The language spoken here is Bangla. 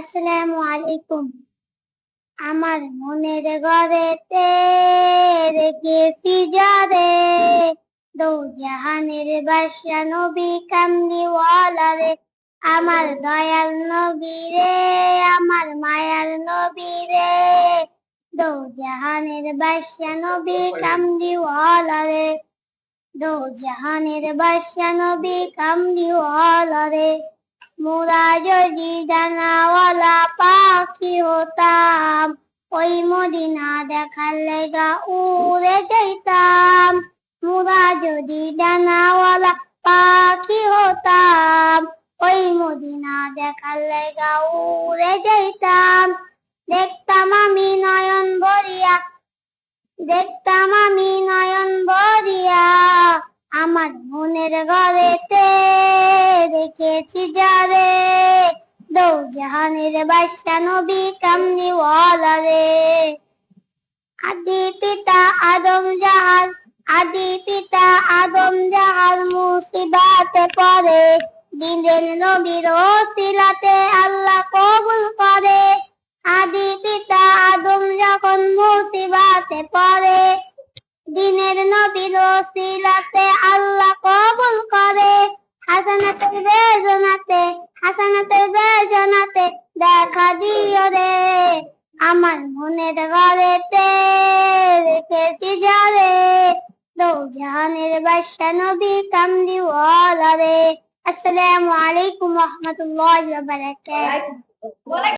আসসালামু আলাইকুম আমার মনের ঘরেতে রেখেছি যারে দৌ জাহানের বাদশা নবী কামলিওয়ালা রে আমার দয়াল নবী রে আমার মায়ার নবী রে দৌ জাহানের বাদশা নবী কামলিওয়ালা রে দৌ জাহানের বাদশা নবী কামলিওয়ালা রে মোরা যদি ডানাওয়ালা পাখি হতাম, ওই মদিনা দেখার লেগা উড়ে যাইতাম। মোরা যদি ডানাওয়ালা পাখি হতাম, ওই মদিনা দেখার লেগা উড়ে যাইতাম। দেখতাম আমি নয়ন ভরিয়া, দেখতাম আমি নয়ন ভরিয়া, আমার মনের ঘরেতে রেখেছি যারে। জাহানের বাদশা নবী কামলিওয়ালা রে আদি পিতা আদম জাহার আদি পিতা আদম জাহার মুসিবাতে পড়ে। দিনের নবীর ওসিলাতে আল্লাহ কবুল করে। আদি পিতা আদম যখন মুসিবাতে পড়ে, দিনের নবীর ওসিলাতে আল্লাহ হাসানাতের বেজনাতে দেখা দিও রে। আমার মনের ঘরেতে রেখেছি যারে দৌ জাহানের বাদশা নবী কামলিওয়ালা রে। আসসালামু আলাইকুম রহমতুল্লাহ বারাকাতুহু।